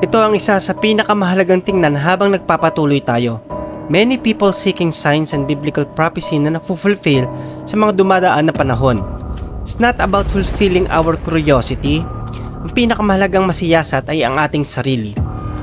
Ito ang isa sa pinakamahalagang tingnan habang nagpapatuloy tayo. Many people seeking signs and biblical prophecy na napufulfill sa mga dumadaan na panahon. It's not about fulfilling our curiosity. Ang pinakamahalagang masiyasat ay ang ating sarili.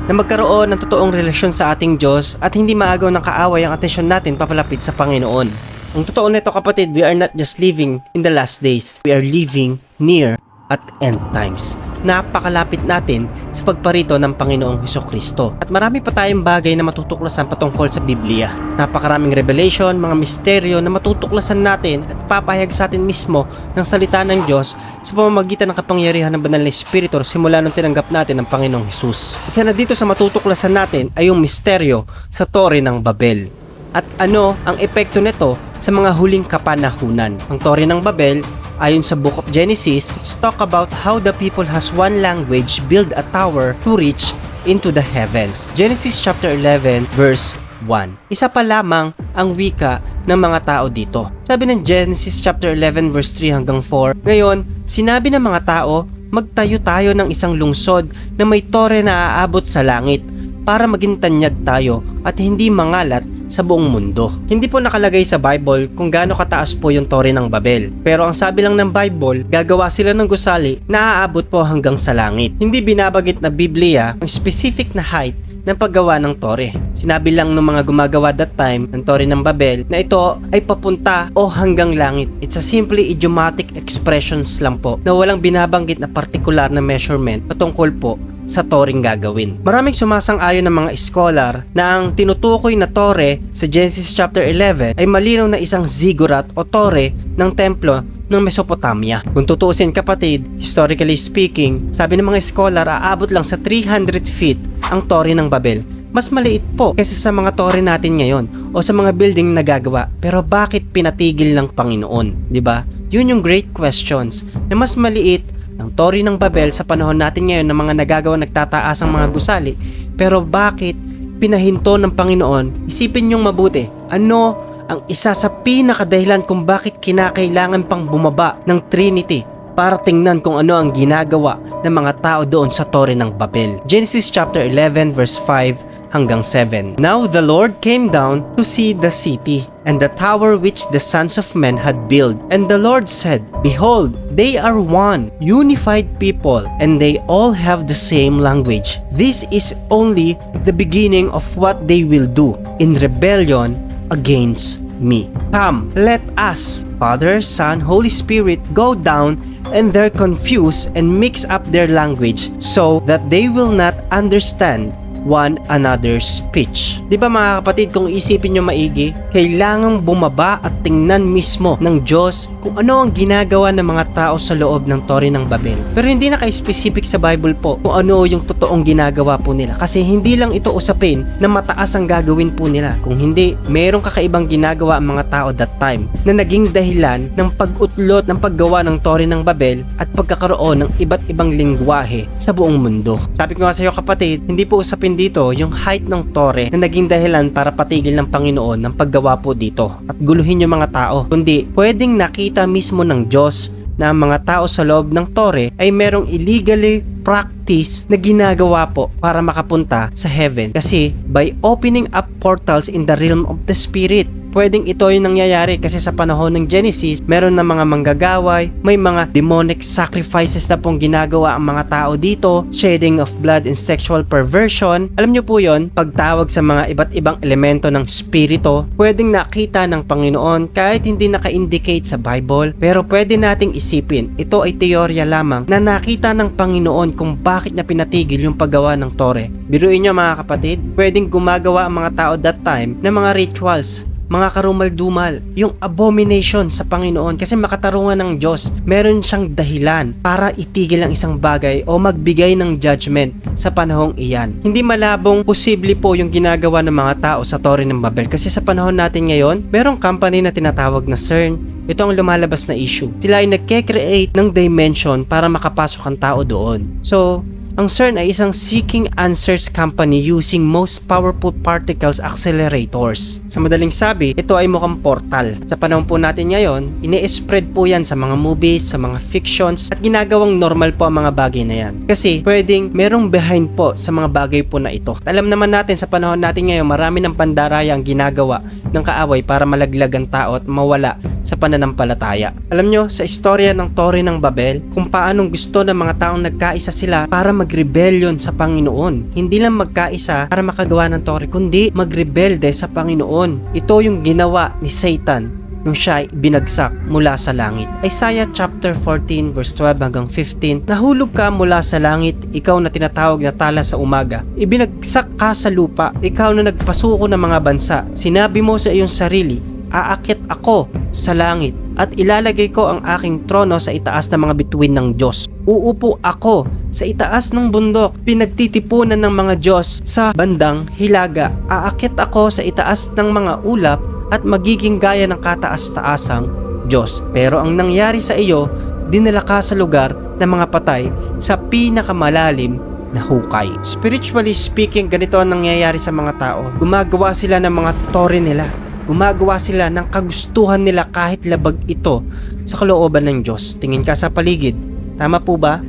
Na magkaroon ng totoong relasyon sa ating Diyos at hindi maagaw ng kaaway ang atensyon natin papalapit sa Panginoon. Ang totoo nito kapatid, we are not just living in the last days. We are living near at end times. Napakalapit natin sa pagparito ng Panginoong Heso Kristo. At marami pa tayong bagay na matutuklasan patungkol sa Biblia. Napakaraming revelation, mga misteryo na matutuklasan natin at papahayag sa atin mismo ng salita ng Diyos sa pamamagitan ng kapangyarihan ng banal na Espiritu simula nung tinanggap natin ang Panginoong Hesus. Kasi na dito sa matutuklasan natin ay yung misteryo sa Tore ng Babel at ano ang epekto nito sa mga huling kapanahunan. Ang Tore ng Babel Ayon sa Book of Genesis, it's talk about how the people has one language build a tower to reach into the heavens. Genesis chapter 11 verse 1. Isa pa lamang ang wika ng mga tao dito. Sabi ng Genesis chapter 11 verse 3 hanggang 4, Ngayon, sinabi ng mga tao, magtayo tayo ng isang lungsod na may tore na aabot sa langit para maging tanyag tayo at hindi mangalat sa buong mundo. Hindi po nakalagay sa Bible kung gaano kataas po yung tore ng Babel. Pero ang sabi lang ng Bible, gagawa sila ng gusali na aabot po hanggang sa langit. Hindi binabagit na Biblia ang specific na height ng paggawa ng tore. Sinabi lang ng mga gumagawa that time ng tore ng Babel na ito ay papunta o hanggang langit. It's a simply idiomatic expressions lang po na walang binabanggit na particular na measurement patungkol po sa toring gagawin. Maraming sumasang-ayon ng mga scholar na ang tinutukoy na tore sa Genesis chapter 11 ay malinaw na isang ziggurat o tore ng templo ng Mesopotamia. Kung tutuusin kapatid, historically speaking, sabi ng mga scholar aabot lang sa 300 feet ang tore ng Babel. Mas maliit po kaysa sa mga tore natin ngayon o sa mga building na gagawa. Pero bakit pinatigil ng Panginoon? ba? Yun yung great questions na mas maliit ng Tori ng Babel sa panahon natin ngayon ng mga nagagawa nagtataas ang mga gusali. Pero bakit pinahinto ng Panginoon? Isipin niyong mabuti. Ano ang isa sa pinakadahilan kung bakit kinakailangan pang bumaba ng Trinity para tingnan kung ano ang ginagawa ng mga tao doon sa Tore ng Babel. Genesis chapter 11 verse 5 hanggang 7. Now the Lord came down to see the city and the tower which the sons of men had built. And the Lord said, Behold, they are one, unified people, and they all have the same language. This is only the beginning of what they will do in rebellion against me. Come, let us, Father, Son, Holy Spirit, go down and they're confused and mix up their language so that they will not understand one another's speech. 'Di ba mga kapatid, kung isipin nyo maigi, kailangang bumaba at tingnan mismo ng Diyos kung ano ang ginagawa ng mga tao sa loob ng Tore ng Babel. Pero hindi naka-specific sa Bible po kung ano yung totoong ginagawa po nila. Kasi hindi lang ito usapin na mataas ang gagawin po nila. Kung hindi, merong kakaibang ginagawa ang mga tao that time na naging dahilan ng pag-utlot ng paggawa ng Tore ng Babel at pagkakaroon ng iba't ibang lingwahe sa buong mundo. Sabi ko nga sa iyo kapatid, hindi po usapin dito yung height ng tore na naging dahilan para patigil ng Panginoon ng paggawa po dito at guluhin yung mga tao. Kundi pwedeng nakita mismo ng Diyos na ang mga tao sa loob ng tore ay merong illegally practice na ginagawa po para makapunta sa heaven. Kasi by opening up portals in the realm of the spirit, pwedeng ito yung nangyayari kasi sa panahon ng Genesis, meron na mga manggagaway, may mga demonic sacrifices na pong ginagawa ang mga tao dito, shedding of blood and sexual perversion. Alam nyo po yon pagtawag sa mga iba't ibang elemento ng spirito, pwedeng nakita ng Panginoon kahit hindi naka-indicate sa Bible, pero pwede nating isipin, ito ay teorya lamang na nakita ng Panginoon kung bakit niya pinatigil yung paggawa ng tore. Biruin nyo mga kapatid, pwedeng gumagawa ang mga tao that time ng mga rituals mga karumal-dumal, yung abomination sa Panginoon kasi makatarungan ng Diyos, meron siyang dahilan para itigil ang isang bagay o magbigay ng judgment sa panahong iyan. Hindi malabong posible po yung ginagawa ng mga tao sa Tore ng Babel kasi sa panahon natin ngayon, merong company na tinatawag na CERN, ito ang lumalabas na issue. Sila ay nagke-create ng dimension para makapasok ang tao doon. So, Ang CERN ay isang seeking answers company using most powerful particles accelerators. Sa madaling sabi, ito ay mukhang portal. Sa panahon po natin ngayon, ini-spread po yan sa mga movies, sa mga fictions, at ginagawang normal po ang mga bagay na yan. Kasi pwedeng merong behind po sa mga bagay po na ito. Alam naman natin sa panahon natin ngayon, marami ng pandaraya ang ginagawa ng kaaway para malaglag ang tao at mawala sa pananampalataya. Alam nyo, sa istorya ng Tore ng Babel, kung paanong gusto ng mga taong nagkaisa sila para mag-rebellion sa Panginoon. Hindi lang magkaisa para makagawa ng Tore, kundi magrebelde sa Panginoon. Ito yung ginawa ni Satan nung siya ay binagsak mula sa langit. Isaiah chapter 14 verse 12 hanggang 15, Nahulog ka mula sa langit, ikaw na tinatawag na tala sa umaga. Ibinagsak ka sa lupa, ikaw na nagpasuko ng mga bansa. Sinabi mo sa iyong sarili, aakit ako sa langit at ilalagay ko ang aking trono sa itaas ng mga bituin ng Diyos. Uupo ako sa itaas ng bundok, pinagtitipunan ng mga Diyos sa bandang hilaga. Aakit ako sa itaas ng mga ulap at magiging gaya ng kataas-taasang Diyos. Pero ang nangyari sa iyo, dinala ka sa lugar ng mga patay sa pinakamalalim na hukay. Spiritually speaking, ganito ang nangyayari sa mga tao. Gumagawa sila ng mga tore nila. Gumagawa sila ng kagustuhan nila kahit labag ito sa kalooban ng Diyos. Tingin ka sa paligid. Tama po ba?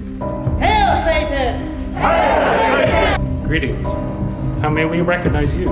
Greetings. How may we recognize you?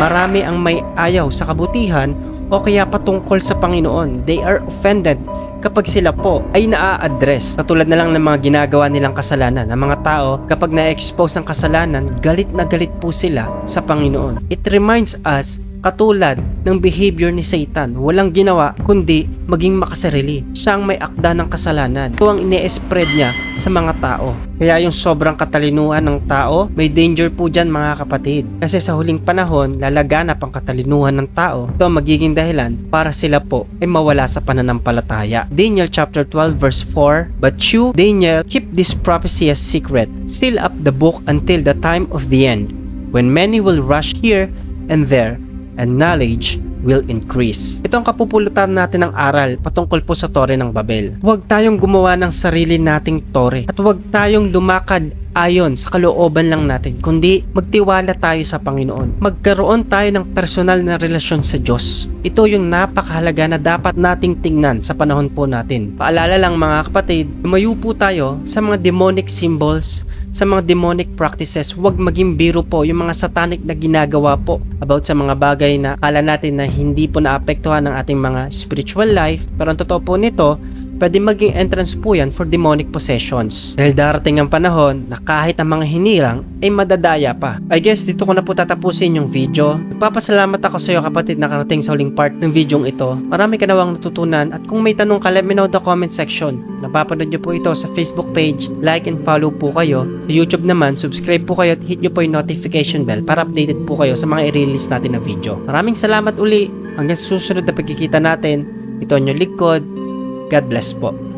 Marami ang may ayaw sa kabutihan o kaya patungkol sa Panginoon. They are offended kapag sila po ay naa-address. Katulad na lang ng mga ginagawa nilang kasalanan. Ang mga tao, kapag na-expose ang kasalanan, galit na galit po sila sa Panginoon. It reminds us katulad ng behavior ni Satan. Walang ginawa kundi maging makasarili. Siya ang may akda ng kasalanan. Ito ang ine-spread niya sa mga tao. Kaya yung sobrang katalinuhan ng tao, may danger po dyan mga kapatid. Kasi sa huling panahon, lalaganap ang katalinuhan ng tao. Ito ang magiging dahilan para sila po ay mawala sa pananampalataya. Daniel chapter 12 verse 4 But you, Daniel, keep this prophecy as secret. Seal up the book until the time of the end, when many will rush here and there and knowledge will increase. Ito ang kapupulutan natin ng aral patungkol po sa Tore ng Babel. Huwag tayong gumawa ng sarili nating tore at huwag tayong lumakad ayon sa kalooban lang natin, kundi magtiwala tayo sa Panginoon. Magkaroon tayo ng personal na relasyon sa Diyos. Ito yung napakahalaga na dapat nating tingnan sa panahon po natin. Paalala lang mga kapatid, lumayo po tayo sa mga demonic symbols, sa mga demonic practices, huwag maging biro po yung mga satanic na ginagawa po about sa mga bagay na kala natin na hindi po naapektuhan ng ating mga spiritual life. Pero ang totoo po nito, pwede maging entrance po yan for demonic possessions. Dahil darating ang panahon na kahit ang mga hinirang ay madadaya pa. I guess dito ko na po tatapusin yung video. Nagpapasalamat ako sa iyo kapatid na karating sa huling part ng video ito. Marami ka nawang natutunan at kung may tanong ka let me know the comment section. Napapanood nyo po ito sa Facebook page, like and follow po kayo. Sa YouTube naman, subscribe po kayo at hit nyo po yung notification bell para updated po kayo sa mga i-release natin na video. Maraming salamat uli. Hanggang sa susunod na pagkikita natin. Ito ang inyong likod, God bless po.